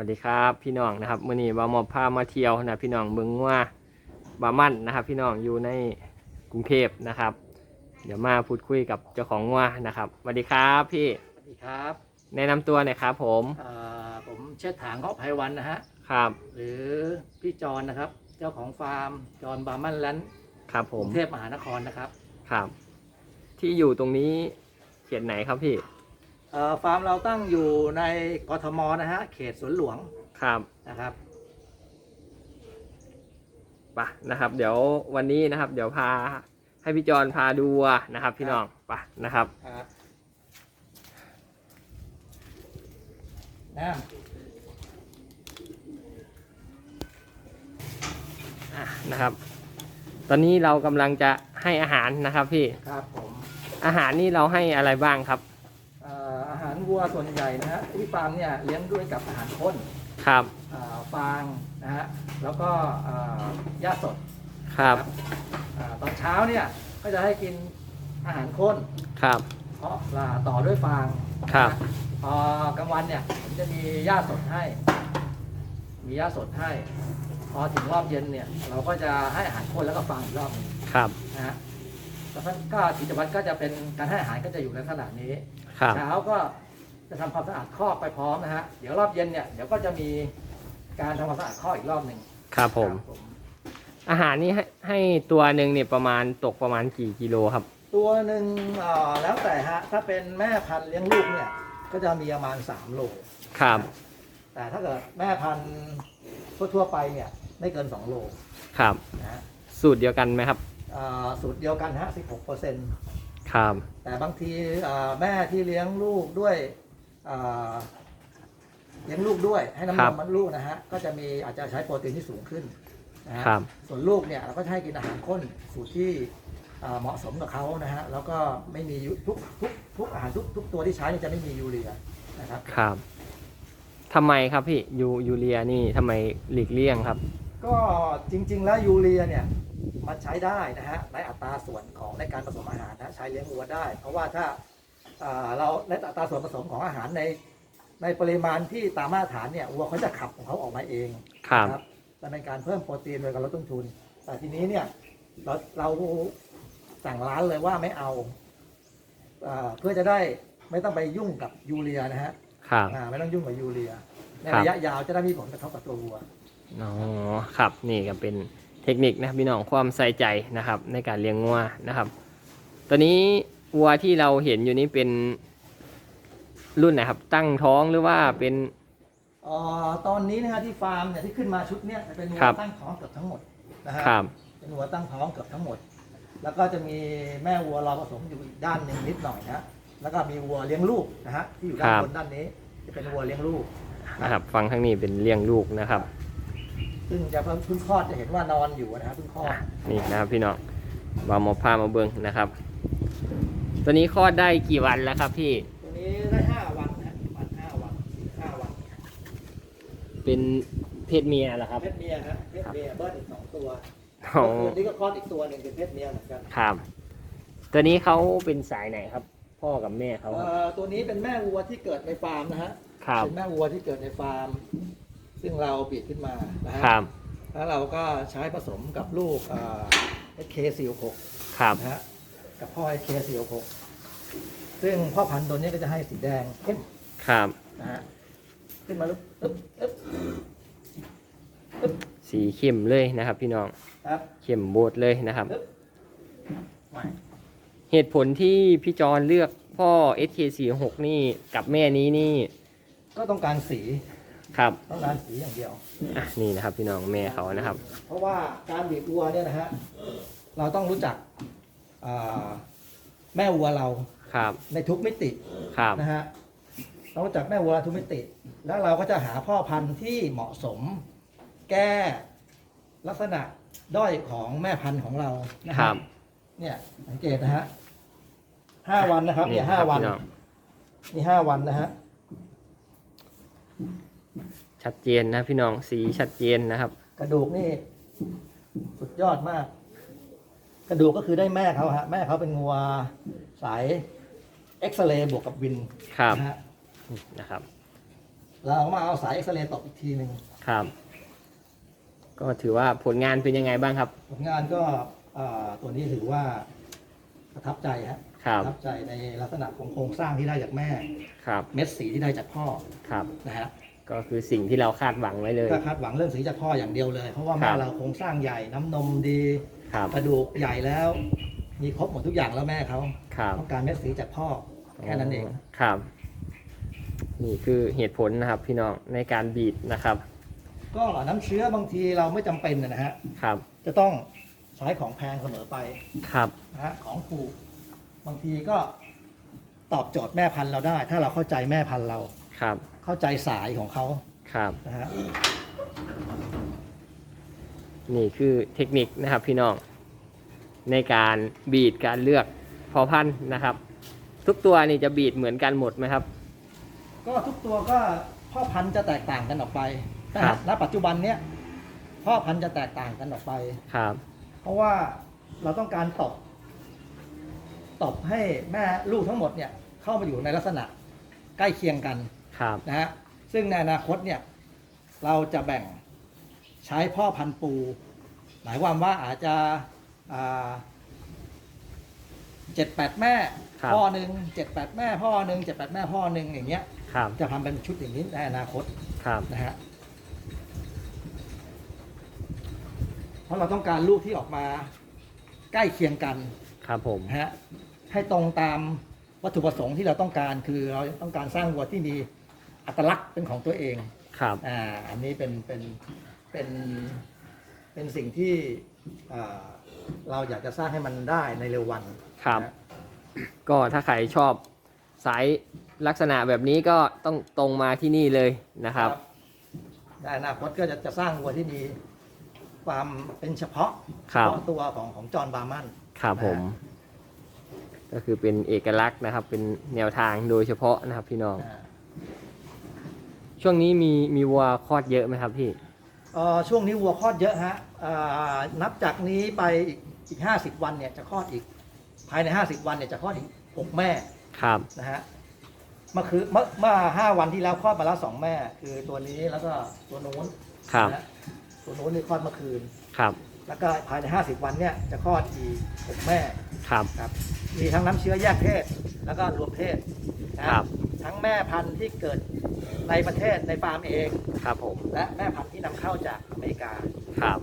วัสดีครับพี่น้องนะครับมื่อนี้บามอบพามาเที่ยวนะพี่น้องเบิงว่าบามั่นนะครับ พี่น้องอยู่ในกรุงเทพนะครับ เดี๋ยวมาพูดคุยกับเจ้าของว่านะครับสวัสดีครับพี่สวัสดีครับแนะนำตัวหน่อยครับ ผมอ่าผมเชิดถางเขาไพวันนะฮะครับหรือพี่จรนะครับ เจ้าของฟาร์มจรบาร์มันแลนด์ครับผกมรุงเทพมหานครนะครับ ครับ ที่อยู่ตรงนี้เขตไหนครับพี่ เอ่อฟาร์มเราตั้งอยู่ในกทมนะฮะ เขตสวนหลวงครับนะครับปะนะครับ เดี๋ยววันนี้นะครับ เดี๋ยวพาให้พี่จอนพาดูวัวนะครับ พี่น้องปะนะครับ ครับน้อะนะครับ ตอนนี้เรากำลังจะให้อาหารนะครับ พี่ำครับผม อาหารนี่เราให้อะไรบ้างครับเอ่ออาหาร วัวส่วนใหญ่นะฮะที่ฟาร์มเนี่ยเลี้ยงด้วยกับอาหารข้นครับ อ่าฟางนะฮะแล้วก็อ่าหญ้าสดครับ อ่าตอนเช้าเนี่ยก็จะให้กินอาหารข้นครับ เพราะอ่าต่อด้วยฟางครับ พอกลางวันเนี่ยผมจะมีหญ้าสดให้ มีหญ้าสดให้ พอถึงรอบเย็นเนี่ย เราก็จะให้อาหารข้นแล้วก็ฟางอีกรอบหนึงครับ นะฮะแล้วก็กิจวัตรก็จะเป็นการให้อาหารก็จะอยู่ในลักษณะนี้ ครับ เช้าก็ จะทำความสะอาดคอกไปพร้อมนะฮะ เดี๋ยวรอบเย็นเนี่ยเดี๋ยวก็จะมีการทำความสะอาดคอกอีกรอบหนึ่งครับผม ครับอาหารนี่ให้ให้ตัวหนึ่งเนี่ยประมาณตกประมาณกี่กิโลครับ ตัวหนึ่งเอ่อแล้วแต่ฮะ ถ้าเป็นแม่พันธุ์เลี้ยงลูกเนี่ยก็จะมีประมาณ3โล ครับ แต่ถ้าเกิดแม่พันธุ์ทั่วๆไปเนี่ยไม่เกิน 2 โลครับ นะฮะสูตรเดียวกันไหมครับ เอ่อสูตรเดียวกันฮะ 16เปอร์เซ็นต์ครับ แต่บางทีเอ่อแม่ที่เลี้ยงลูกด้วย เอ่อเลี้ยงลูกด้วย ให้น้ำนมมันลูกนะฮะก็จะมีอาจจะใช้โปรตีนที่สูงขึ้นนะฮะครับ ส่วนลูกเนี่ยเราก็จะให้กินอาหารข้นสูตรที่เอ่อเหมาะสมกับเขานะฮะแล้วก็ไม่มียูทุกทุกทุกอาหารทุกทุกตัวที่ใช้เนี่ยจะไม่มียูเรียนะครับ ครับทำไมครับพี่ยูยูเรียนี่ทำไมหลีกเลี่ยงครับ ก็จริง ๆ แล้วยูเรียเนี่ยมันใช้ได้นะฮะในอัตราส่วนของในการผสมอาหารนะใช้เลี้ยงวัวได้ เพราะว่าถ้า เอ่อเราในอัตราส่วนผสมของอาหารใน ในปริมาณที่ตามมาตรฐานเนี่ยวัวเขาจะขับของเขาออกมาเองครับนะจะเป็นการเพิ่มโปรตีนโดยการลดต้นทุน แต่ทีนี้เนี่ยเราเราสั่งร้านเลยว่าไม่เอาเอ่อเพื่อจะได้ไม่ต้องไปยุ่งกับยูเรียนะฮะครับอ่าไม่ต้องยุ่งกับยูเรีย ในครับระยะยาวจะได้มีผลกระทบกับตัววัวอ๋อครับนี่ก็เป็นเทคนิคนะครับพี่น้องความใส่ใจนะครับ ในการเลี้ยงวัวนะครับ ตอนนี้ วัวที่เราเห็นอยู่นี้เป็นรุ่นไหนครับ ตั้งท้องหรือว่าเป็นเอ่อตอนนี้นะฮะที่ฟาร์มเนี่ยที่ขึ้นมาชุดเนี้ยจะเป็นวัวครับ ตั้งท้องเกือบทั้งหมดนะฮะครับเป็นวัวตั้งท้องเกือบทั้งหมด แล้วก็จะมีแม่วัวรอผสมอยู่อีกด้านหนึ่งนิดหน่อยนะแล้วก็มีวัวเลี้ยงลูกนะฮะที่อยู่ด้านบนด้านนี้ จะเป็นวัวเลี้ยงลูก นะครับ ฟังทางนี้เป็นเลี้ยงลูกนะครับ ซึ่งจะเพิ่งเพิ่งคลอดจะเห็นว่านอนอยู่นะฮะเพิ่งคลอดนี่นะครับพี่น้องวามาพามาเบิ้งนะครับ ตัวนี้คลอดได้กี่วันแล้วครับพี่ ตัวนี้ได้ห้าวันนะวันห้าวันห้าวันเป็นเพศเมียเหรอครับ เพศเมียฮะเพศเมียเบิ้ลอีกสองตัวอ๋อเมื่อคืนนี้ก็คลอดอีกตัวหนึ่งเป็นเพศเมียเหมือนกันครับ ตัวนี้เขาเป็นสายไหนครับ พ่อกับแม่เขาครับ เอ่อตัวนี้เป็นแม่วัวที่เกิดในฟาร์มนะฮะครับเป็นแม่วัวที่เกิดในฟาร์ม ซึ่งเราบีดขึ้นมานะฮะครับแล้วเราก็ใช้ผสมกับลูกเอ่อ SK46 ครับ นะฮะ กับพ่อ SK46 ซึ่งพ่อพันธุ์ตัวนี้ก็จะให้สีแดงเข้มครับ นะฮะขึ้นมาลุกอึ๊บอึ๊บสีเข้มเลยนะครับ พี่น้องครับเข้มโบดเลยนะครับอึ๊บใหม่เหตุผลที่พี่จอนเลือกพ่อ SK46 นี่กับแม่นี้นี่ก็ต้องการสีครับต้องการสีอย่างเดียว อะนี่นะครับ พี่น้องแม่เขานะครับ เพราะว่าการบีบวัวเนี่ยนะฮะเราต้องรู้จัก อ่าแม่วัวเราครับในทุกมิติครับนะฮะเรารู้จักแม่วัวทุกมิติ แล้วเราก็จะหาพ่อพันธุ์ที่เหมาะสม แก้ลักษณะด้อยของแม่พันธุ์ของเรานะคฮะรับเนี่ยสังเกตนะฮะห้าวันนะครับ เนี่ยคห้ารับวัน พี่น้องนี่ห้าวันนะฮะชัดเจนนะพี่น้องสีชัดเจนนะครับ กระดูกนี่ สุดยอดมาก กระดูกก็คือได้แม่เขาฮะแม่เขาเป็นงัวสายเอ็กซเรย์บวกกับวินครับนะฮะนะครับ เรามาเอาสายเอ็กซเรย์ตบอีกทีหนึ่งครับ ก็ถือว่าผลงานเป็นยังไงบ้างครับ ผลงานก็อ่าตัวนี้ถือว่าประทับใจฮะครัปบระทับใจในลักษณะของโครงสร้างที่ได้จากแม่ ครับเม็ดสีที่ได้จากพ่อครับ นะฮะก็คือสิ่งที่เราคาดหวังไว้เลย ก็คาดหวังเรื่องสีจากพ่ออย่างเดียวเลย เพราะว่าคแม่รับ เราโครงสร้างใหญ่น้ำนมดี ครับกระดูกใหญ่แล้ว มีครบหมดทุกอย่างแล้วแม่เขาครับต้องการเม็ดสีจากพ่อแค่นั้นเองครับ นี่คือเหตุผลนะครับ พี่น้องในการบีดนะครับ ก็น้ำเชื้อบางทีเราไม่จำเป็นนะฮะครับ จะต้องใช้ของแพงเสมอไปครับนะฮะของถูกบางทีก็ตอบโจทย์แม่พันธุ์เราได้ ถ้าเราเข้าใจแม่พันธุ์เราครับ เข้าใจสายของเขาครับนะฮะ นี่คือเทคนิคนะครับพี่น้อง ในการบีดการเลือกพอพันธุ์นะครับ ทุกตัวนี่จะบีดเหมือนกันหมดไหมครับ ก็ทุกตัวก็พ่อพันธุ์จะแตกต่างกันออกไปแต่ครับ ณปัจจุบันเนี้ยพ่อพันธุ์จะแตกต่างกันออกไป ครับ เพราะว่าเราต้องการตบตบให้แม่ลูกทั้งหมดเนี่ยเข้ามาอยู่ในลักษณะใกล้เคียงกันครับครับนะฮะซึ่งในอนาคตเนี่ยเราจะแบ่ง ใช้พ่อพันธุ์ปู หมายความว่าอาจจะเจ็ดแปดแม่ ครับพ่อหนึ่งเจ็ดแปดแม่พ่อหนึ่งเจ็ดแปดแม่พ่อหนึ่งอย่างเงี้ย ครับ จะทำเป็นชุดอย่างนี้ในอนาคตครับ นะฮะเพราะเราต้องการลูกที่ออกมาใกล้เคียงกัน ครับผม นะฮะให้ตรงตามวัตถุประสงค์ที่เราต้องการคือเราต้องการสร้างวัวที่มีอัตลักษณ์เป็นของตัวเองครับ อ่าอันนี้เป็นเป็น เป็นเป็นสิ่งที่อ่าเราอยากจะสร้างให้มันได้ในเร็ววันครับ นะ ก็ถ้าใครชอบสายลักษณะแบบนี้ก็ต้องตรงมาที่นี่เลยนะครับ ในอนาคตก็จะจะสร้างวัวที่มีความเป็นเฉพาะครัเฉบพาะตัวของของจอห์นบาร์มัน ครับผม ก็คือเป็นเอกลักษณ์นะครับ เป็นแนวทางโดยเฉพาะนะครับพี่น้อง อ่าช่วงนี้มีมีวัวคลอดเยอะไหมครับพี่ เอ่อช่วงนี้วัวคลอดเยอะฮะอ่านับจากนี้ไปอีกอีกห้าสิบวันเนี่ยจะคลอดอีก ภายในห้าสิบวันเนี่ยจะคลอดอีกหกแม่ครับ นะฮะเมื่อคือเมื่อเมื่อห้าวันที่แล้วคลอดมาแล้วสองแม่ คือตัวนี้แล้วก็ตัวนู้นครับ นะฮะตัวนู้นนี่คลอดเมื่อคืน ครับ แล้วก็ภายในห้าสิบวันเนี่ยจะคลอดอีกหกแม่ ครับ ครับมีทั้งน้ำเชื้อแยกเพศแล้วก็รวมเพศนะฮะครับ ทั้งแม่พันธุ์ที่เกิดในประเทศในฟาร์มเอง ครับผม และแม่พันธุ์ที่นำเข้าจากอเมริกา ครับ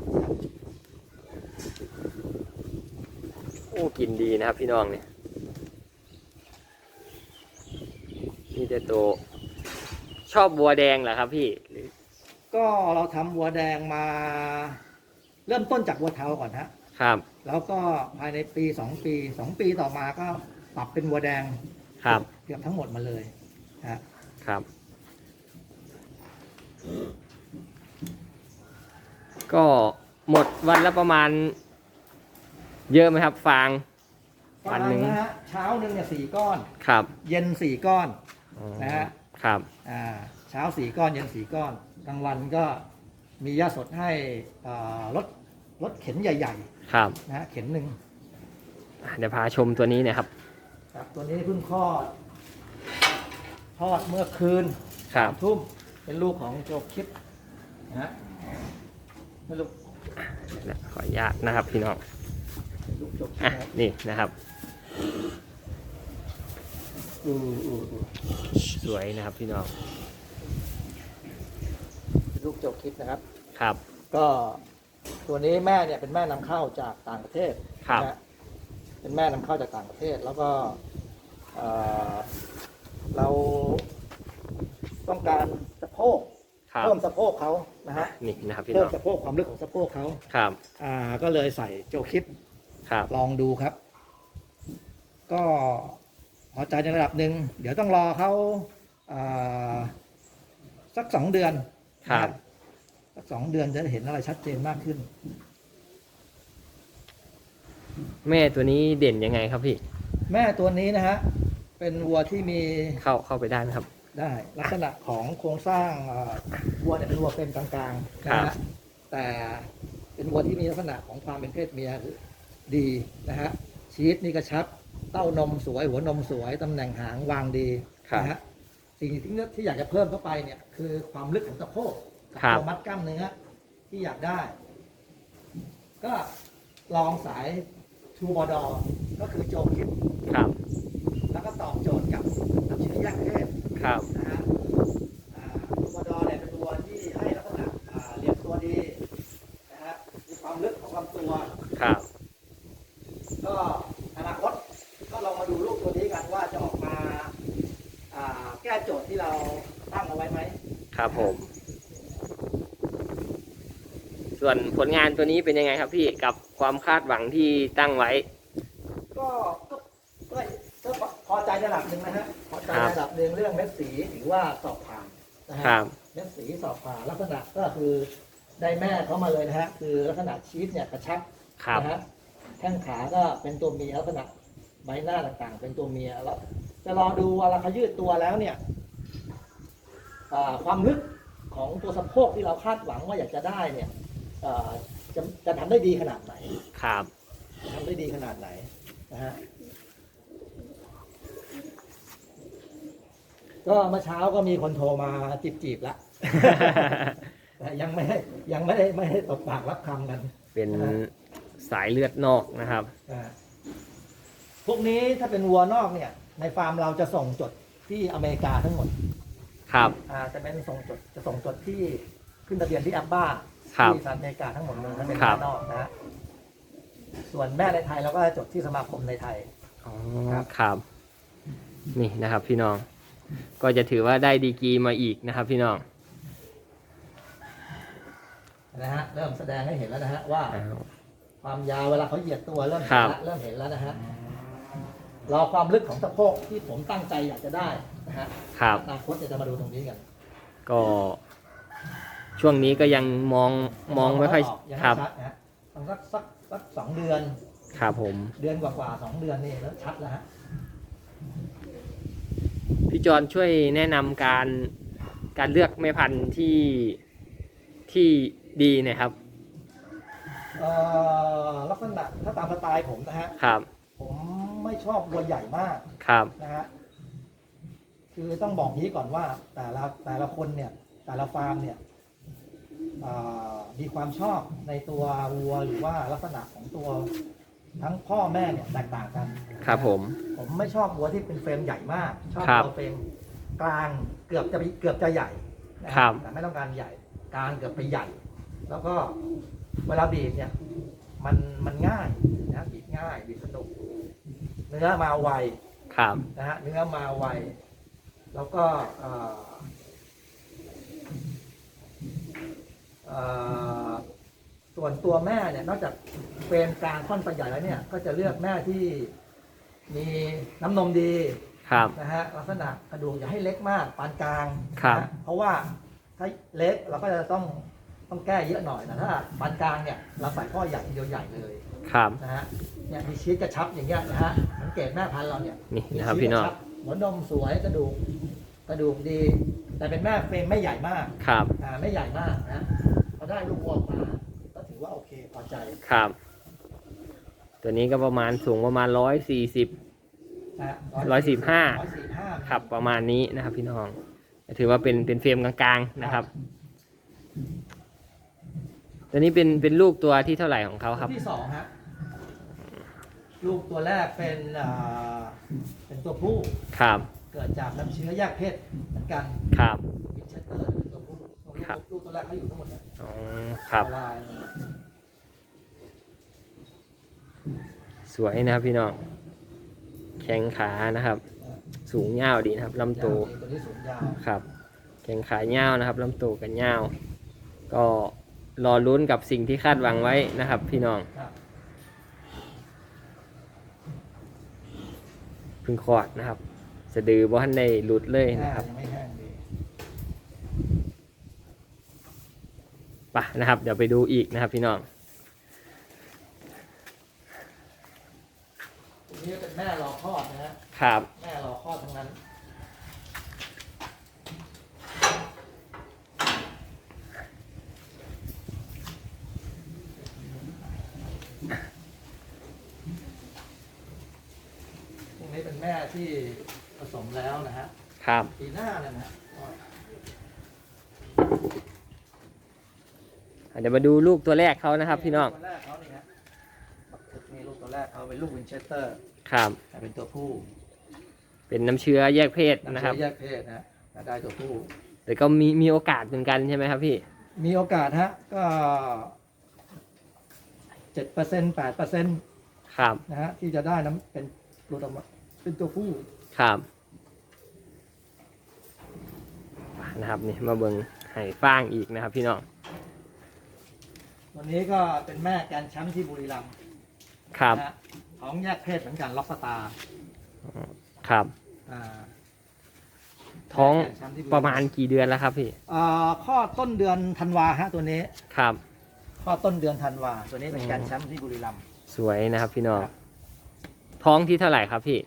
โอ้กินดีนะครับพี่น้องเนี่ย นี่จะโตวชอบบัวแดงเหรอครับพี่หรือก็เราทำวัวแดงมา เริ่มต้นจากวัวเทาก่อนฮะ ครับ แล้วก็ภายในปีสองปีสองปีต่อมาก็ปรับเป็นวัวแดงครับ เกือบทั้งหมดมาเลย ฮะครับ ก็หมดวันละประมาณ เยอะไหมครับ ฟาง วันหนึ่ง นะฮะเช้าหนึ่งเนี่ยสี่ก้อน ครับเย็นสี่ก้อนอ๋อนะฮะครับ อ่าเช้าสี่ก้อนเย็นสี่ก้อนกลางวันก็มียาสดให้อ่ารถรถเข็นใหญ่ครับๆนะฮะเข็นหนึ่ง อะเดี๋ยวพาชมตัวนี้หนะครับ ครับตัวนี้เพิ่งคลอด คลอดเมื่อคืนครับสามทุ่มเป็นลูกของโจคิปนะฮะเป็นลูกเดี๋ยวขออนุญาตนะครับพี่น้องเป็นลูกโจคิปอะนะครับนี่นะครับ อืออืออือสวยนะครับพี่น้องเป็นลูกโจคิปนะครับ ครับ ก็ตัวนี้แม่เนี่ยเป็นแม่นำเข้าจากต่างประเทศครับ นะฮะเป็นแม่นำเข้าจากต่างประเทศ แล้วก็เอ่อ เราต้องการสะโพกครับ เพิ่มสะโพกเขานะฮะนี่นะครับพี่เพิ่น้มองสะโพกความลึกของสะโพกเขาครับอ่าก็เลยใส่โจคิปครับ ลองดูครับ ก็พอใจในระดับหนึ่งเดี๋ยวต้องรอเขาอ่าสักสองเดือนครับนะฮะสักสองเดือนจะเห็นอะไรชัดเจนมากขึ้น แม่ตัวนี้เด่นยังไงครับพี่ แม่ตัวนี้นะฮะ เป็นวัวที่มีเข้าเข้าไปได้ไหมครับ ได้ลักษณะของโครงสร้างเอ่อวัวเนี่ยเป็นวัวเป็นกลางๆนะครัฮะบ แต่เป็นวัวที่มีลักษณะของความเป็นเพศเมียดีนะฮะชีสนี่กระชับ เต้านมสวย หัวนมสวยตำแหน่งหางวางดีนะฮะสิ่งที่ที่อยากจะเพิ่มเข้าไปเนี่ยคือความลึกของสะโพกกับครับ ตัวมัดกล้ามเนื้อที่อยากได้ ก็ลองสายทูบอดอก็คือโจคิด ครับ แล้วก็ตอบโจทย์กับ น้ำเชื้อแยกเพศครับ นะฮะอ่าทูบอดอเนี่ยเป็นตัวที่ให้ลักษณะอ่าเรียบตัวดีนะฮะมีความลึกของลำตัว ครับ ก็อนาคตก็ลองมาดูรูปตัวนี้กันว่าจะออกมาอ่าแก้โจทย์ที่เราตั้งเอาไว้ไหมครับผม ส่วนผลงานตัวนี้เป็นยังไงครับพี่กับความคาดหวังที่ตั้งไว้ ก็ก็ก็ก็พอใจระดับหนึ่งนะฮะพอใจ ครับ ระดับหนึ่งเรื่องเม็ดสีถื อว่าสอบผ่านนะฮะครับเม็ดสีสอบผ่านลักษณะก็คือได้แม่เขามาเลยนะฮะคือลักษณะชีสเนี่ยกระชับครับนะฮะแข้งขาก็เป็นตัวเมียลักษณะใบหน้าต่างๆ เป็นตัวเมียแล้วจะรอดูเวลาเขายืดตัวแล้วเนี่ยอ่าความลึกของตัวสะโพกที่เราคาดหวังว่าอยากจะได้เนี่ยอ่าจะจะทำได้ดีขนาดไหนครับทำได้ดีขนาดไหนนะฮะ ก็เมื่อเช้าก็มีคนโทรมาจีบจีบๆละแต่ยังไม่ให้ยังไม่ได้ไม่ได้ตบปากรับคำกันเป็นสายเลือดนอกนะครับ อ่าพวกนี้ถ้าเป็นวัวนอกเนี่ย ในฟาร์มเราจะส่งจดที่อเมริกาทั้งหมด ครับ อ่าจะเป็นส่งจดจะส่งจดที่ขึ้นทะเบียนที่แอปบ้าครับที่สหรัฐอเมริกาทั้งหมดเลยถ้าเป็นครัวับวนอกนะฮะส่วนแม่ในไทยเราก็จดที่สมาคมในไทย อ๋อครับครับนี่นะครับพี่น้อง ก็จะถือว่าได้ดีกรีมาอีกนะครับพี่น้องนะฮะเริ่มแสดงให้เห็นแล้วนะฮะว่าอ้าวความยาวเวลาเขาเหยียดตัวเริ่มครัเห็นบแล้วเริ่มเห็นแล้วนะฮะรอความลึกของสะโพกที่ผมตั้งใจอยากจะได้นะฮะครับอนาคตเดี๋ยวจะมาดูตรงนี้กันก็ช่วงนี้ก็ยังมองมองไม่ค่อยกยังครับชัดนะฮะต้องสักสักสักสองเดือน ครับผม เดือนกว่าๆสองเดือนนี่แล้วชัดแล้วฮะ พี่จอนช่วยแนะนำการการเลือกแม่พันธุ์ที่ที่ดีหนะครับ เอ่อลักษณะถ้าตามสไตล์ผมนะฮะ ครับ ผมไม่ชอบวัวใหญ่มากครับ นะฮะ คือต้องบอกนี้ก่อนว่า แต่ละแต่ละคนเนี่ย แต่ละฟาร์มเนี่ยอ่ามีความชอบในตัววัวหรือว่าลักษณะของตัว ทั้งพ่อแม่เนี่ยแตกต่างกัน ครับผม ผมไม่ชอบวัวที่เป็นเฟรมใหญ่มาก ชอบครับวัวเฟรมกลางเกือบจะเกือบจะใหญ่นะครับแต่ไม่ต้องการใหญ่กลางเกือบไปใหญ่ แล้วก็เวลาบีบเนี่ย มันมันง่ายนะบีบง่ายบีบสนุก เนื้อมาไวครับ นะฮะเนื้อมาไวแล้วก็เอ่อเอ่อส่ วนตัวแม่เนี่ยนอกจากเฟรมกลางค่อนไปใหญ่แล้วเนี่ย ก็จะเลือกแม่ที่มีน้ำนมดีครับ นะฮะลักษณะกระดูกอย่าให้เล็กมากปานกลางครับ นะฮะเพราะว่าถ้าเล็กเราก็จะต้องต้องแก้เยอะหน่อยนะถ้าปานกลางเนี่ยเราใส่ข้อใหญ่ทีเดียวใหญ่เลยครับ นะฮะเนี่ยมีชีสกระชับอย่างเงี้ยนะฮะสังเกตแม่พันธุ์เราเนี่ยนี่มีนะครับชีสพี่น้องกระชับหัวนมสวยกระดูกกระดูกดี แต่เป็นแม่เฟรมไม่ใหญ่มาก ครับ อ่าไม่ใหญ่มากนะพอได้ลูกวัวออกมา ใจครับ ตัวนี้ก็ประมาณสูงประมาณร้อยสี่สิบนะฮะร้อยสี่สิบห้าร้อยสี่สิบห้า ครับประมาณนี้นะครับ พี่น้อง ถือว่าเป็นเป็นเฟรมกลางๆนะครับ ตัวนี้เป็นเป็นลูกตัวที่เท่าไหร่ของเขาครับตัวที่สองฮะลูกตัวแรกเป็นอ่าเป็นตัวผู้ ครับ เกิดจากน้ำเชื้อแยกเพศเหมือนกัน ครับวินเชสเตอร์เป็นตัวผู้ลูกครับลูกตัวแรกเขาอยู่ทั้งหมดเนี่ยอ๋อครับ ลาย สวยนะครับพี่น้อง แข้งขานะครับ สูงยาวดีนะครับลำตัวครับ แข้งขายาวนะครับลำตัวกันยาว ก็รอลุ้นกับสิ่งที่คาดหวังไว้นะครับ พี่น้องพึ่งคอดนะครับ สะดือบ่ทันได้หลุดเลยนะครับไปะนะครับ เดี๋ยวไปดูอีกนะครับพี่น้อง ตัว นี้เป็นแม่รอคลอดนะฮะครับ แม่รอคลอดทั้งนั้นพวกนี้เป็นแม่ที่ผสมแล้วนะฮะครับ ปีหน้าเลยนะเดี๋ยวมาดูลูกตัวแรกเขานะครับ พี่น้อง ตัวแรกเขานี่ฮะบักถึกนี่ลูกตัวแรกเขาเป็นลูกวินเชสเตอร์ ครับ แต่เป็นตัวผู้เป็นน้ำเชื้อแยกเพศำนะครับเชื้อแยกเพศนะฮะแต่ได้ตัวผู้ แต่ก็มีมีโอกาสเหมือนกันใช่ไหมครับพี่มีโอกาสฮะก็เจ็ดเปอร์เซ็นต์แปดเปอร์เซ็นต์ครับนะฮะที่จะได้น้ำเป็นตัวออกมาเป็นตัวผู้ครับนะครับนี่มาเบิงไห่ฟางอีกนะครับ พี่น้องวันนี้ก็เป็นแม่แกรนด์แชมป์ที่บุรีรัมย์ครับ นะฮะ ท้องแยกเพศเหมือนกันล็อกสตาร์ครับ อ่าท้องแกนด์แชป์ที่บุประมาณกี่เดือนแล้วครับพี่อ่าข้อต้นเดือนธันวาฮะตัวนี้ครับ ข้อต้นเดือนธันวาตัวนี้เป็นแกรนด์แชมป์ที่บุรีรัมย์สวยนะครับพี่น้องครับท้องที่เท่าไหร่ครับพี่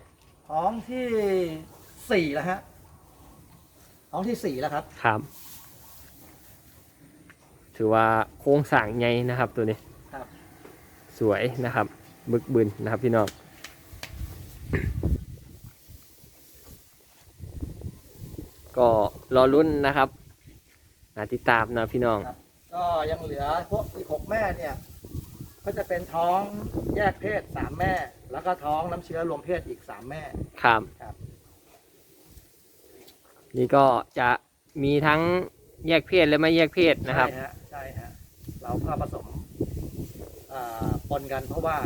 ท้องที่สี่แล้วฮะท้องที่สี่แล้วครับ ครับ ถือว่าโครงสร้างใหญ่นะครับตัวนี้ ครับ สวยนะครับ บึกบึนนะครับพี่น้องก็รอรุ่นนะครับมาติดตามนะพี่น้องครับก็ยังเหลือพวกอีกหกแม่เนี่ย ก็จะเป็นท้องแยกเพศสามแม่ แล้วก็ท้องน้ำเชื้อรวมเพศอีกสามแม่ ครับ ครับ นี่ก็จะมีทั้งแยกเพศและไม่แยกเพศนะครับ ใช่ฮะ ใช่ฮะ เราก็ผสมอ่าปนกันเพราะว่า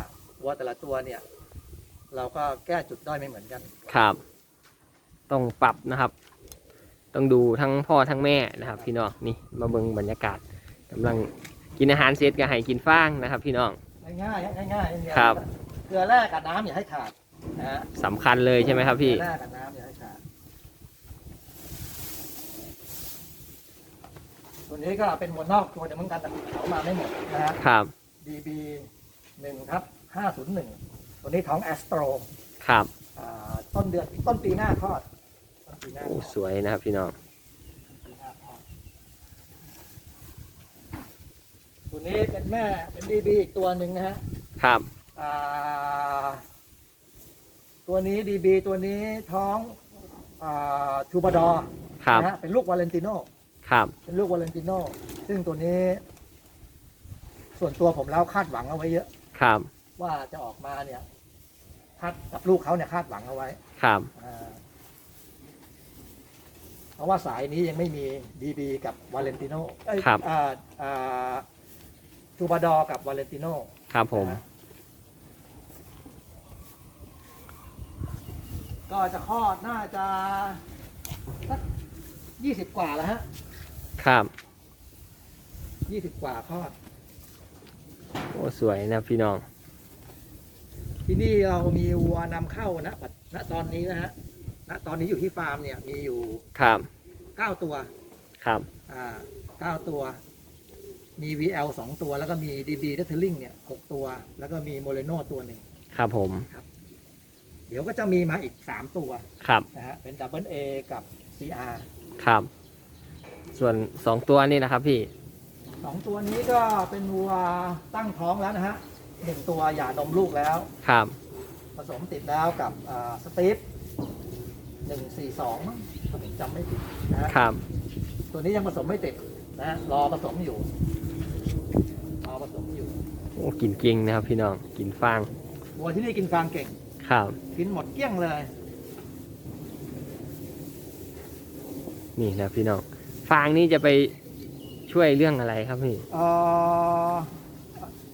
วัวแต่ละตัวเนี่ย เราก็แก้จุดด้อยไม่เหมือนกัน ครับ ต้องปรับนะครับ ต้องดูทั้งพ่อทั้งแม่นะครับ พี่น้องนี่มาเบิ่งบรรยากาศกำลังกินอาหารเสร็จก็ให้กินฟางนะครับ พี่น้อง ง่ายๆง่ายๆง่ายๆครับ เกลือแร่กับน้ำอย่าให้ขาดนะฮะสำคัญเลยใช่ไหมครับพี่ เกลือแร่กับน้ำอย่าให้ขาดตัวนี้ก็เป็นวัวนอกตัวเดียวเหมือนกันแต่เขามาไม่หมดนะฮะ ครับ DB หนึ่งครับ ห้าศูนย์หนึ่งตัวนี้ท้องแอสโตรครับต้นเดือนต้นปีหน้าคลอดต้นปีหน้าโอ้คลอดสวยนะครับพี่น้องปีหน้าคลอดตัวนี้เป็นแม่เป็น DB อีกตัวหนึ่งนะฮะครับอ่าตัวนี้ DB ตัวนี้ท้องทูบาดอครับนะฮะเป็นลูกวาเลนติโนครับเป็นลูกวาเลนติโนซึ่งตัวนี้ ส่วนตัวผมแล้วคาดหวังเอาไว้เยอะ ครับ ว่าจะออกมาเนี่ยคาดกับลูกเขาเนี่ยคาดหวังเอาไว้ครับ อ่าเพราะว่าสายนี้ยังไม่มี DB กับวาเลนติโนเอ้ยครับ อ่าอ่าทูบาดอกับวาเลนติโน ครับผม นะฮะก็จะคลอดน่าจะสักยี่สิบกว่าแล้วฮะครับ ยี่สิบกว่าคลอดโอ้สวยนะครับพี่น้อง ที่นี่เรามีวัวนำเข้านะปัจณตอนนี้นะฮะณตอนนี้อยู่ที่ฟาร์มเนี่ยมีอยู่ครับเก้าตัวครับอ่าเก้าตัว มี VL สองตัว แล้วก็มี DB d e t a i l i n g เนี่ยหกตัว แล้วก็มีโมเ e โนตัวหนึ่งครับผม เดี๋ยวก็จะมีมาอีกสามตัวครับนะฮะเป็น Double A กับ CR ครับ ส่วนสองตัวนี่นะครับพี่สองตัวนี้ก็เป็นวัวตั้งท้องแล้วนะฮะ หนึ่งตัวหย่านมลูกแล้ว ครับ ผสมติดแล้วกับสตีฟหนึ่งสี่สองถ้าผมจำไม่ผิดนะฮะครับ ตัวนี้ยังผสมไม่ติดนะฮะรอผสมอยู่ รอผสมอยู่โอ้กินเก่งนะครับพี่น้อง กินฟาง วัวที่นี่กินฟางเก่ง ครับ กินหมดเกลี้ยงเลย นี่นะพี่น้อง ฟางนี่จะไปช่วยเรื่องอะไรครับพี่ เอ่อ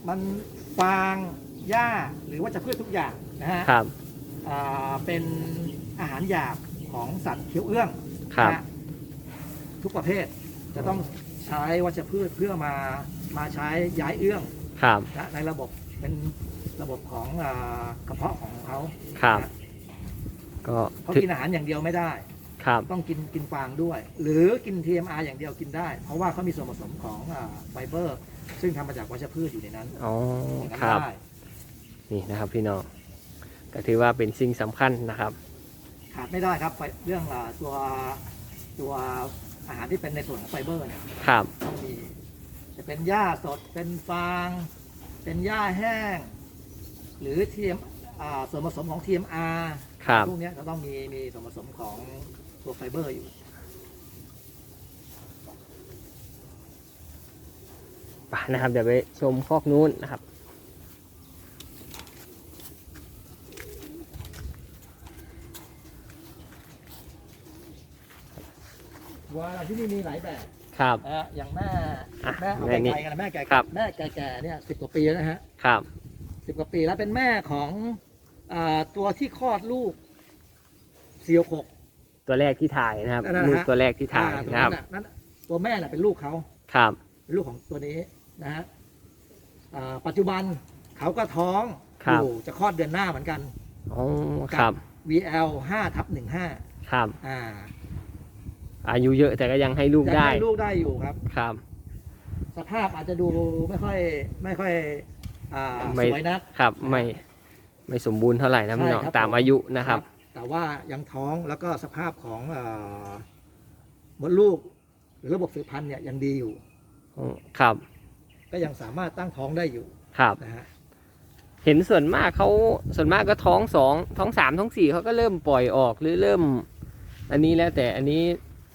มัน ฟางหญ้าหรือว่าจะพืชทุกอย่างนะฮะครับ อ่าเป็นอาหารหยาบของสัตว์เคี้ยวเอื้องครับ นะฮะทุกประเภทจะต้องใช้วัชพืชเพื่อมามาใช้ย้ายเอื้องครับ นะในระบบเป็นระบบของอากระเพาะของเขาครับนะก็เขาถึกินอาหารอย่างเดียวไม่ได้ ครับต้องกินกินฟางด้วย หรือกิน TMR อย่างเดียวกินได้ เพราะว่าเขามีส่วนผสมของอาไฟเบอร์ ซึ่งทำมาจากวัชพืชอยู่ในนั้นอ๋ออย่างนั้นครับ ได้นี่นะครับ พี่น้องก็ถือว่าเป็นสิ่งสำคัญนะครับ ขาดไม่ได้ครับไฟเรื่องอาตัวตัวอาหารที่เป็นในส่วนของไฟเบอร์เนี่ยครับ ต้องมีจะเป็นหญ้าสดเป็นฟาง เป็นหญ้าแห้ง หรือเทียมอ่าส่วนผสมของ TMR ครับ พวกเนี้ยจะต้องมีมีส่วนผสมของ ตัวตัวไฟเบอร์อยู่ไปนะครับ เดี๋ยวไปชมคอกนู้นนะครับ วัวที่นี่มีหลายแบบครับ นะฮะอย่างแม่อะแม่เอาแม่ไปนี่ไกลกันนะแม่แก่ครับ แม่แก่ๆเนี่ยสิบกว่าปีแล้วนะฮะครับ สิบกว่าปีแล้วเป็นแม่ของอาตัวที่คลอดลูกเซียวหก ตัวแรกที่ถ่ายนะครับนั่นนะฮะ ลูกตัวแรกที่ถ่ายอ่ตัวนะครับนั้นน่ะนั่นน่ะตัวแม่น่ะเป็นลูกเขาครับ เป็นลูกของตัวนี้นะฮะอ่าปัจจุบันเขาก็ท้องครับ อยู่จะคลอดเดือนหน้าเหมือนกัน อ๋อครับ VL 5ทับ15ครับ อ่าอายุเยอะแต่ก็ยังให้ลูกยังได้ ให้ลูกได้อยู่ครับ ครับ สภาพอาจจะดูไม่ค่อยไม่ค่อยอ่าไม่ สวยนัก ครับ ไม่ ไม่สมบูรณ์เท่าไหร่นะพี่น้อง ใช่ครับตามอายุนะครับ แต่ว่ายังท้องแล้วก็สภาพของเอ่อมดลูก หรือระบบสืบพันธุ์เนี่ยยังดีอยู่อ๋อครับ ก็ยังสามารถตั้งท้องได้อยู่ครับนะฮะเห็นส่วนมากเขาส่วนมากก็ท้องสองท้องสามท้องสี่เขาก็เริ่มปล่อยออกหรือเริ่ม อันนี้แล้วแต่อันนี้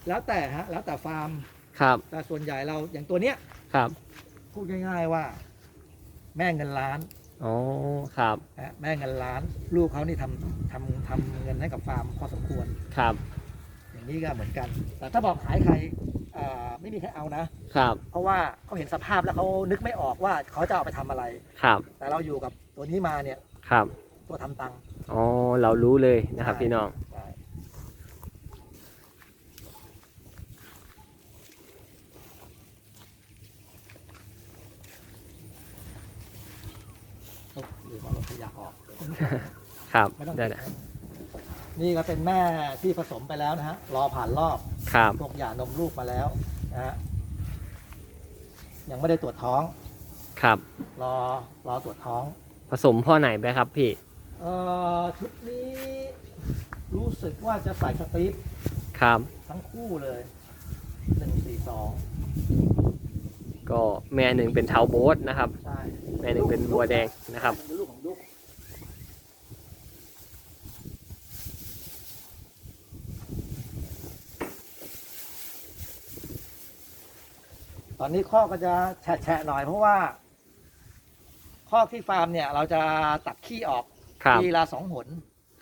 แล้วแต่ฮะแล้วแต่ฟาร์มครับแต่ส่วนใหญ่เราอย่างตัวเนี้ยครับพูดง่ายๆว่า แม่เงินล้าน อ๋อครับนะแม่เงินล้าน ลูกเขานี่ทำทำทำเงินให้กับฟาร์มพอสมควร ครับอย่างนี้ก็เหมือนกัน แต่ถ้าบอกขายใครอ่าไม่มีใครเอานะ ครับเพราะว่าเขาเห็นสภาพแล้วเขานึกไม่ออกว่าเขาจะเอาไปทำอะไร ครับแต่เราอยู่กับตัวนี้มาเนี่ยครับตัวทำตังค์ อ๋อเรารู้เลยนะครับใช่พี่น้อง ใช่โอ้ลืมเอารถขยะออก ครับไม่ต้องได้เก็บนะนะนี่ก็เป็นแม่ที่ผสมไปแล้วนะฮะ รอผ่านรอบครับพวกหย่านมลูกมาแล้วนะฮะยังไม่ได้ตรวจท้อง ครับ รอรอตรวจท้อง ผสมพ่อไหนไปครับพี่ เอ่อชุดนี้รู้สึกว่าจะใส่สตีฟครับ ทั้งคู่เลยหนึ่งสี่สองก็แม่หนึ่งเป็นเทาโบ๊ทนะครับ ใช่แม่หนึ่งเป็นบัวแดงนะครับเป็นลูกของลูก ตอนนี้ข้อก็จะแฉะๆหน่อยเพราะว่า ข้อที่ฟาร์มเนี่ย เราจะตัดขี้ออกครับทีละสองหน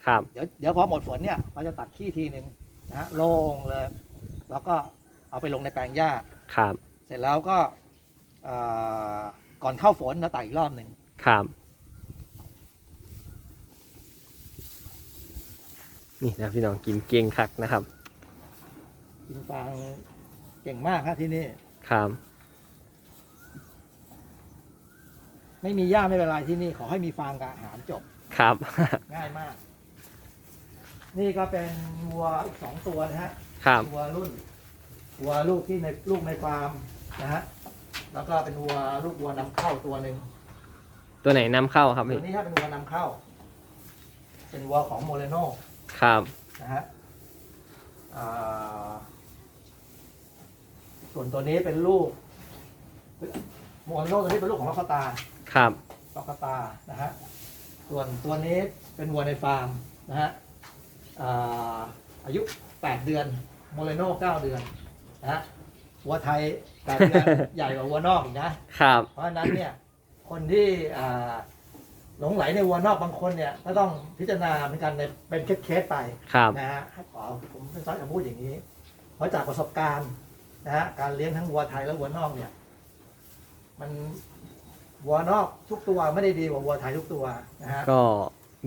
ครับ เดี๋ยวเดี๋ยวพอหมดฝนเนี่ยเราจะตัดขี้ทีหนึ่งนะฮะโล่งเลย แล้วก็เอาไปลงในแปลงหญ้า ครับ เสร็จแล้วก็เอ่อก่อนเข้าฝนเราตัดอีกรอบหนึ่งครับ นี่นะพี่น้องกินเก่งคักนะครับ กินฟางเก่งมากครับที่นี่ ครับ ไม่มีหญ้าไม่เป็นไรที่นี่ ขอให้มีฟางกับอาหารจบ ครับ ง่ายมาก นี่ก็เป็นวัวอีกสองตัวนะฮะครับ วัวรุ่น วัวลูกที่ในลูกในฟาร์มนะฮะ แล้วก็เป็นวัวลูกวัวนำเข้าตัวหนึ่งตัวไหนนำเข้าครับตัวพี่นี้ถ้าเป็นวัวนำเข้า เป็นวัวของโมเรโน ครับ นะฮะอ่า ส่วนตัวนี้เป็นลูกโมเรโนตัวนี้เป็นลูกของล็อกตาครับ ล็อกตานะฮะส่วนตัวนี้เป็นวัวในฟาร์มนะฮะอ่าอายุ 8 เดือนโมเรโน9เดือนนะฮะวัวไทย8เดือน ใหญ่กว่าวัวนอกอีกนะ ครับ เพราะฉะนั้นเนี่ยคนที่อ่าหลงไหลในวัวนอกบางคนเนี่ยก็ต้องพิจารณาเหมือนกันในเป็นเคสๆไปครับ นะฮะให้ขอผมเป็นซอสจะพูดอย่างนี้ เพราะจากประสบการณ์ นะฮะการเลี้ยงทั้งวัวไทยและวัวนอกเนี่ย มันวัวนอกทุกตัวไม่ได้ดีกว่าวัวไทยทุกตัวนะฮะก็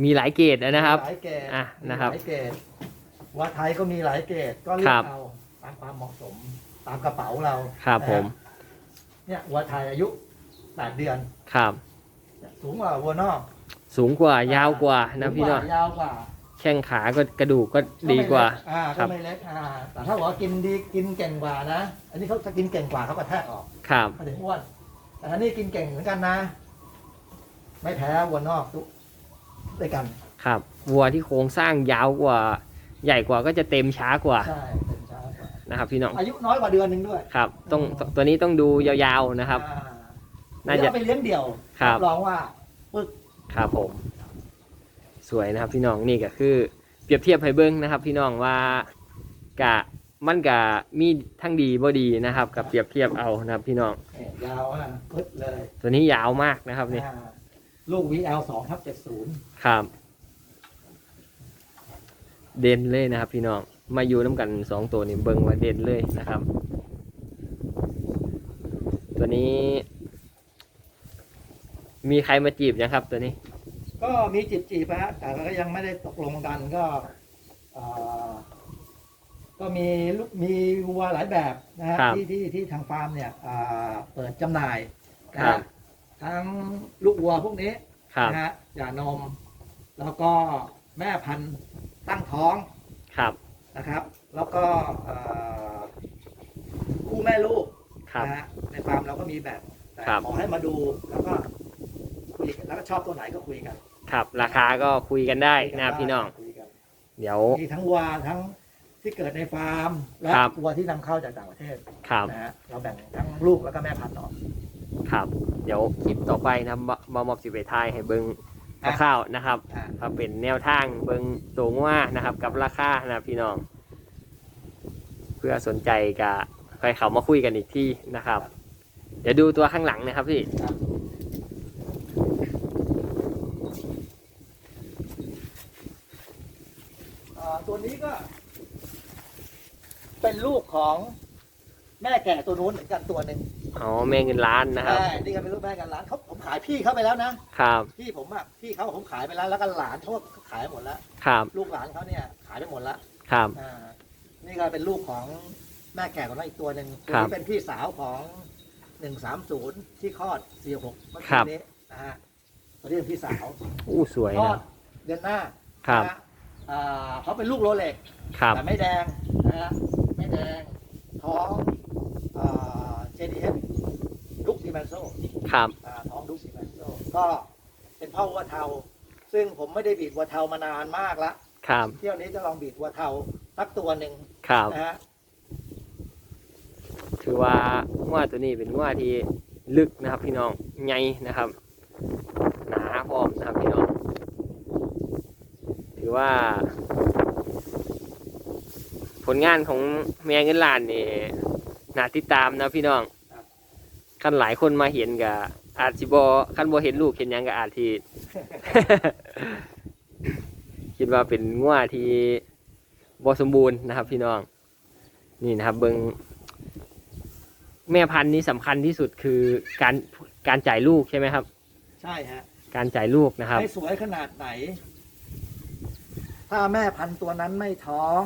มีหลายเกรดนะครับ มีหลายเกรดอะนะครับมีหลายเกรดวัวไทยก็มีหลายเกรดก็เลือครักบ เอาตามความเหมาะสมตามกระเป๋าเราครับนะฮะผมเนี่ยวัวไทยอายุแปดเดือนครับ สูงกว่าวัวนอกสูงกว่ายาวกว่านะพี่สูงเนาะกว่ายาวกว่า แข้งขาก็กระดูกก็ดีกว่า อ่าครัก็บ ไม่เล็กอ่าแต่ถ้าบอกว่ากินดีกินเก่งกว่านะ อันนี้เขาจะกินเก่งกว่าเขาก็แทกออกครับเขาถึงอ้วน แต่อันนี้กินเก่งเหมือนกันนะ ไม่แพ้วัวนอกทุกด้วยกัน ครับวัวที่โครงสร้างยาวกว่า ใหญ่กว่าก็จะเต็มช้ากว่าใช่เป็นช้ากว่านะครับ พี่น้องอายุน้อยกว่าเดือนหนึ่งด้วยครับ ต้องตัวนี้ต้องดูยาวๆนะครับ อ่าน่าจะ เดี๋ยวเอาไปเลี้ยงเดี่ยวครับรองว่าปึ๊ก ครับผม สวยนะครับพี่น้องนี่ก็คือเปรียบเทียบให้เบิ้งนะครับ พี่น้องว่ากะมันกะมีทั้งดีบ่ดีนะครับกับเปรียบเทียบเอานะครับ พี่น้องเนี่ยยาวอะพึดเลย ตัวนี้ยาวมากนะครับนี่อ่าลูก VL สองทับเจ็ดศูนย์ครับ เด่นเลยนะครับ พี่น้องมาอยู่น้ำกันสองตัวนี้เบิ่งว่าเด่นเลยนะครับ ตัวนี้ มีใครมาจีบยังครับ ตัวนี้ ก็มีจีบจีบๆนะฮะแต่ก็ยังไม่ได้ตกลงกันก็เอ่อก็มีลูกมีวัวหลายแบบนะฮะครับที่ที่ที่ทางฟาร์มเนี่ยอ่าเปิดจำหน่ายนะครัฮะบ ทั้งลูกวัวพวกนี้ครับ นะฮะหย่านม แล้วก็แม่พันธุ์ตั้งท้องครับ นะครับ แล้วก็เอ่อคู่แม่ลูกครับ นะฮะในฟาร์มเราก็มีแบบแต่ครับ ขอให้มาดูแล้วก็ คุยแล้วก็ชอบตัวไหนก็คุยกันครับ ราคาก็คุยกันได้นะครับพี่น้อง คุยกันเดี๋ยว มีทั้งวัวทั้งที่เกิดในฟาร์ม และครับ วัวที่นำเข้าจากต่างประเทศครับ นะฮะเราแบ่งทั้งลูกแล้วก็แม่พันธุ์ออก ครับ เดี๋ยวคลิปต่อไปนะครับบมามอบสิบไปทายให้เบิ้งอะคร่าวๆนะครับอ่าก็เป็นแนวทางเบิ้งตัวว่านะครับ กับราคานะครับพี่น้อง เพื่อสนใจกับใครเขามาคุยกันอีกที่นะครับ เดี๋ยวดูตัวข้างหลังนะครับพี่ ครับเอ่อตัว นี้ก็ เป็นลูกของแม่แก่ตัวนู้นเหมือนกันตัวหนึ่งอ๋อแม่เงินล้านนะครับ ใช่นี่ก็เป็นลูกแม่กันร้านเขาผมขายพี่เขาไปแล้วนะครับ พี่ผมอะพี่เขาผมขายไปแล้วแล้วก็หลานเขาก็ขายหมดแล้วครับ ลูกหลานเขาเนี่ย ขายไปหมดแล้วครับ อ่า นี่ก็เป็นลูกของแม่แก่ของเราอีกตัวหนึ่งตัวครับนี้เป็นพี่สาวของหนึ่งสามศูนย์ที่คลอดสี่หกเมื่อครักี้บ นี้นะฮะตัวนี้เป็นพี่สาวอู้สวยคลอนะดเดือนหน้าครับ นะฮะ อ่าเขาเป็นลูกโรเล็กครับ แต่ไม่แดงนะฮะไม่แดงท้องเจดีเอสลุกดีแมนโซครับท้องลุกดีแมนโซก็เป็นพ่อวัวเทา ซึ่งผมไม่ได้บีดวัวเทามานานมากละครับ เที่ยวนี้จะลองบีดวัวเทาสักตัวหนึ่งครับ นะฮะถือว่าว่าตัวนี้เป็นว่าที่ลึกนะครับ พี่น้องใหญ่นะครับ หนาพร้อมนะครับพี่น้อง ถือว่า ผลงานของแม่เงินล้านนี่น่าติดตามนะพี่น้องคันหลายคนมาเห็นกับอาจสิบอคันบอเห็นลูกเห็นหยังกับอาจทีคิดว่าเป็นง่วที่บอสมบูรณ์นะครับ พี่น้อง นี่นะครับเบิงแม่พันธุ์นี้สำคัญที่สุดคือการการจ่ายลูกใช่ไหมครับ ใช่ฮะการจ่ายลูกนะครับให้สวยขนาดไหน ถ้าแม่พันธุ์ตัวนั้นไม่ท้อง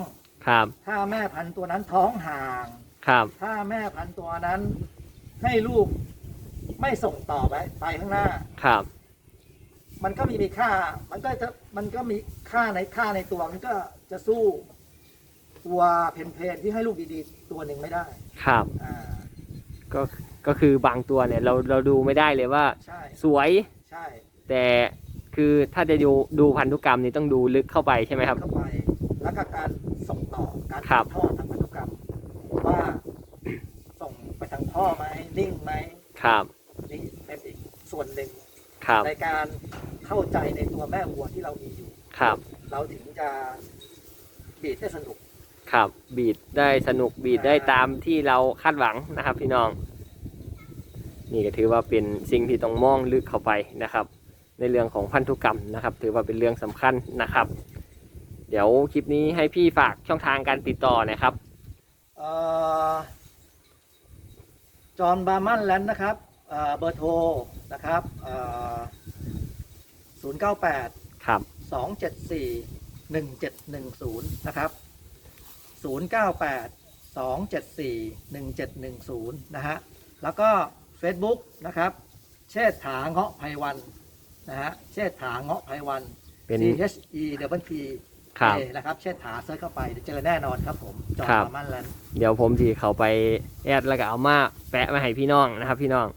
ครับ ถ้าแม่พันธุ์ตัวนั้นท้องห่าง ครับ ถ้าแม่พันธุ์ตัวนั้นให้ลูกไม่ส่งต่อไปไปข้างหน้า ครับ มันก็มีมีค่า มันก็จะมันก็มีค่าในค่าในตัวมันก็จะสู้ตัวเพนเพนที่ให้ลูกดีๆ ตัวหนึ่งไม่ได้ ครับ อ่า ก็ ก็คือบางตัวเนี่ยเราเราดูไม่ได้เลยว่า ใช่ สวย ใช่ แต่ คือถ้าจะดูดูพันธุกรรมนี่ต้องดูลึกเข้าไปใช่ไหมครับ เข้าไปแล้วก็การส่งต่อการครับถ่ายทอดทางพันธุกรรม ว่าส่งไปทางพ่อไหมนิ่งไหมครับนี่เป็นอีกส่วนหนึ่ง ครับในการเข้าใจในตัวแม่วัวที่เรามีอยู่ ครับเราถึงจะบีดได้สนุก ครับบีดได้สนุกบีดได้ตามที่เราคาดหวังนะครับ พี่น้อง นี่ก็ถือว่าเป็นสิ่งที่ต้องมองลึกเข้าไปนะครับ ในเรื่องของพันธุกรรมนะครับ ถือว่าเป็นเรื่องสำคัญนะครับ เดี๋ยวคลิปนี้ให้พี่ฝากช่องทางการติดต่อหนะครับเอ่อจอห์นบาร์มันแลนด์นะครับเอ่อเบอร์โทรนะครับศูนย์เก้าแปดครับสองเจ็ดสี่หนึ่งเจ็ดหนึ่งศูนย์นะครับศูนย์เก้าแปดสองเจ็ดสี่หนึ่งเจ็ดหนึ่งศูนย์นะฮะแล้วก็ Facebook นะครับ เชษฐาเงาะไพวัน นะฮะเชษฐาเงาะไพวัน เป็น C H E W T ครับ A นะครับเชษฐาเซิร์ชเข้าไปเดี๋ยวเจอแน่นอนครับผมจอห์นครับบาร์มันแลนด์เดี๋ยวผมที่เขาไปแอดแล้วก็เอามาแปะมาให้พี่น้องนะครับ พี่น้อง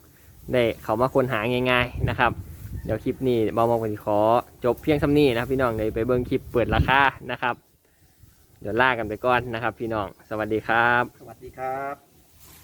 ได้เขามาค้นหาง่าย ๆนะครับ เดี๋ยวคลิปนี้บอมองกันขอจบเพียงเท่านี้นะครับพี่น้องเดี๋ยวไปเบิ้งคลิปเปิดราคานะครับ เดี๋ยวล่ากันไปก่อนนะครับ พี่น้องสวัสดีครับ สวัสดีครับ